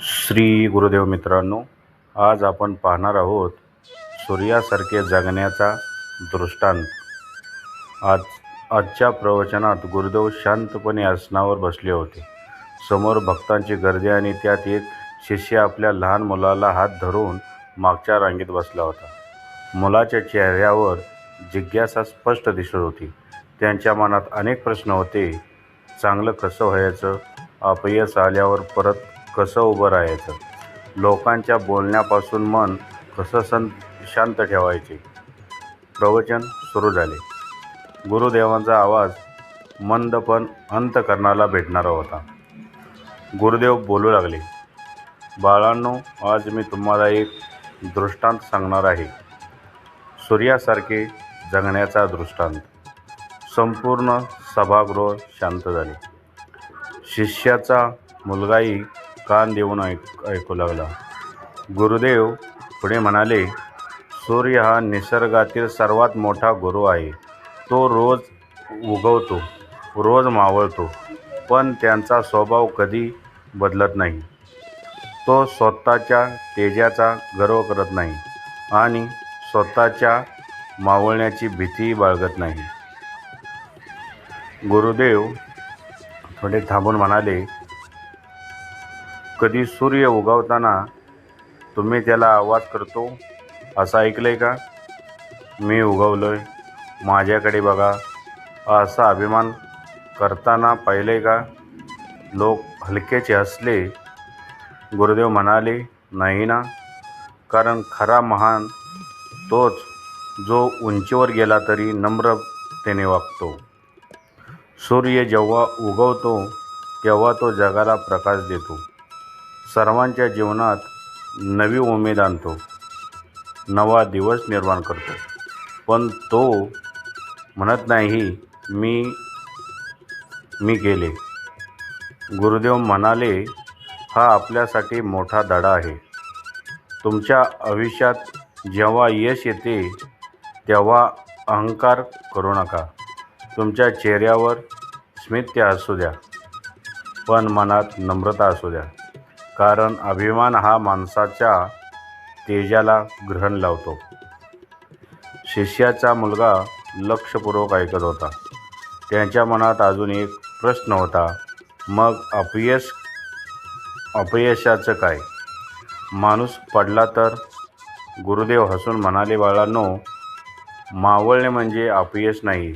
श्री गुरुदेव मित्रांनो आज आपण पाहणार आहोत सूर्यासारखे जगण्याचा दृष्टांत. आज आजच्या प्रवचनात गुरुदेव शांतपणे आसनावर बसले होते. समोर भक्तांची गर्दी आणि त्यात एक शिष्य आपल्या लहान मुलाला हात धरून मागच्या रांगेत बसला होता. मुलाच्या चेहऱ्यावर जिज्ञासा स्पष्ट दिसत होती. त्यांच्या मनात अनेक प्रश्न होते. चांगलं कसं व्हायचं? अपयश आल्यावर परत कसं उभं राहायचं? लोकांच्या बोलण्यापासून मन कसं सं शांत ठेवायचे? प्रवचन सुरू झाले. गुरुदेवांचा आवाज मंद पण अंतकरणाला भेटणारा होता. गुरुदेव बोलू लागले बाळांनो आज मी तुम्हाला एक दृष्टांत सांगणार आहे. सूर्यासारखे जगण्याचा दृष्टांत. संपूर्ण सभागृह शांत झाले. शिष्याचा मुलगाही कान देऊन ऐक ऐकू लागला. गुरुदेव पुढे म्हणाले सूर्य हा निसर्गातील सर्वात मोठा गुरु आहे. तो रोज उगवतो रोज मावळतो पण त्यांचा स्वभाव कधी बदलत नाही. तो स्वतःच्या तेजाचा गर्व करत नाही आणि स्वतःच्या मावळण्याची भीती बाळगत नाही. गुरुदेव थोडे थांबून म्हणाले कधी सूर्य उगवताना तुम्ही त्याला आवाज करतो? असं ऐकलं आहे का? मी उगवलोय. माझ्याकडे बघा. असा अभिमान करताना पाहिलं आहे का? लोक हलकेचे हसले गुरुदेव म्हणाले नाही ना. कारण खरा महान तोच जो उंचीवर गेला तरी नम्रतेने वागतो. सूर्य जेव्हा उगवतो तेव्हा तो जगाला प्रकाश देतो. सर्वांच्या जीवनात नवी उमेद आणतो. नवा दिवस निर्माण करतो. पण तो म्हणत नाही मी मी गेले. गुरुदेव म्हणाले हा आपल्यासाठी मोठा धडा आहे. तुमच्या आयुष्यात जेव्हा यश येते तेव्हा अहंकार करू नका. तुमच्या चेहऱ्यावर स्मित्य असू द्या. पण मनात नम्रता असू द्या. कारण अभिमान हा माणसाच्या तेजाला ग्रहण लावतो. शिष्याचा मुलगा लक्षपूर्वक ऐकत होता. त्यांच्या मनात अजून एक प्रश्न होता मग अपयश अपयशाचं काय? माणूस पडला तर? गुरुदेव हसून म्हणाले बाळांनो मावळणे म्हणजे अपयश नाही.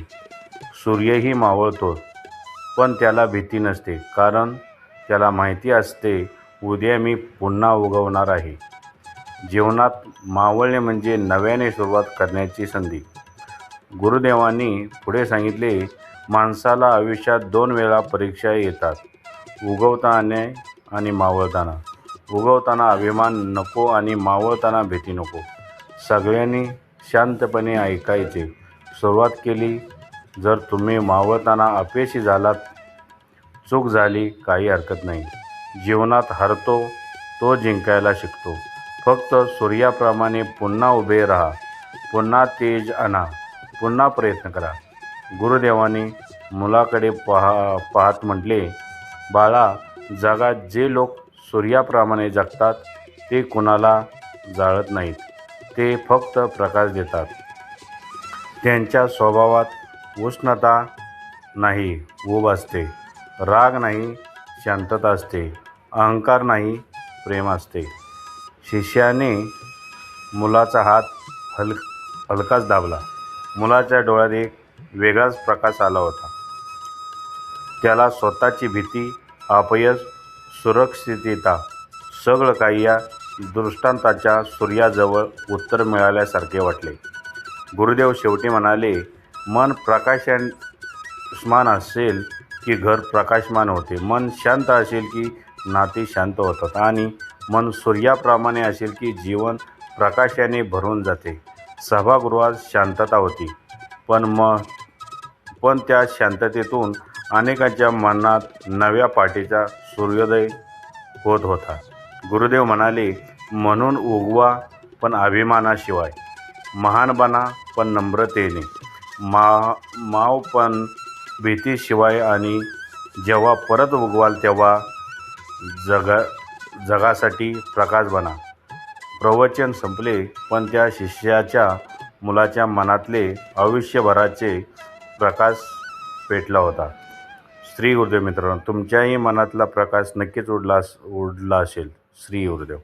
सूर्यही मावळतो पण त्याला भीती नसते कारण त्याला माहिती असते उद्या मी पुन्हा उगवणार आहे. जीवनात मावळणे म्हणजे नव्याने सुरुवात करण्याची संधी. गुरुदेवांनी पुढे सांगितले माणसाला आयुष्यात दोन वेळा परीक्षा येतात. उगवताना आणि मावळताना. उगवताना अभिमान नको आणि मावळताना भीती नको. सगळ्यांनी शांतपणे ऐकायचे. सुरुवात केली जर तुम्ही मावळताना अपयशी झालात चूक झाली काही हरकत नाही. जीवनात हरतो तो जिंकायला शिकतो. फक्त सूर्याप्रमाणे पुन्हा उभे राहा पुन्हा तेज आणा पुन्हा प्रयत्न करा. गुरुदेवाने मुलाकडे पहा पाहत म्हटले बाळा जगात जे लोक सूर्याप्रमाणे जगतात ते कुणाला जाळत नाहीत. ते फक्त प्रकाश देतात. त्यांच्या स्वभावात उष्णता नाही ऊब असते. राग नाही शांतता असते. अहंकार नाही प्रेम असते. शिष्याने मुलाचा हात हल हलकाच दाबला. मुलाच्या डोळ्यात एक वेगळाच प्रकाश आला होता. त्याला स्वतःची भीती अपयश सुरक्षितता सगळं काही या दृष्टांताच्या सूर्याजवळ उत्तर मिळाल्यासारखे वाटले. गुरुदेव शेवटी म्हणाले मन प्रकाशमान असेल की घर प्रकाशमान होते. मन शांत असेल की नाती शांत होतात आणि मन सूर्याप्रमाणे असेल की जीवन प्रकाशाने भरून जाते. सभागृहात शांतता होती. पण मग पण त्या शांततेतून अनेकांच्या मनात नव्या पाठीचा सूर्योदय होत होता. गुरुदेव म्हणाले म्हणून उगवा पण अभिमानाशिवाय. महान बना पण नम्रतेने. मा माव पण भीतीशिवाय आणि जेव्हा परत उगवाल तेव्हा जगा जगासाठी प्रकाश बना. प्रवचन संपले पण त्या शिष्याच्या मुलाच्या मनातले आयुष्यभराचे प्रकाश पेटला होता. श्री गुरुदेव मित्रांनो तुमच्याही मनातला प्रकाश नक्कीच उडला उडला असेल. श्री गुरुदेव.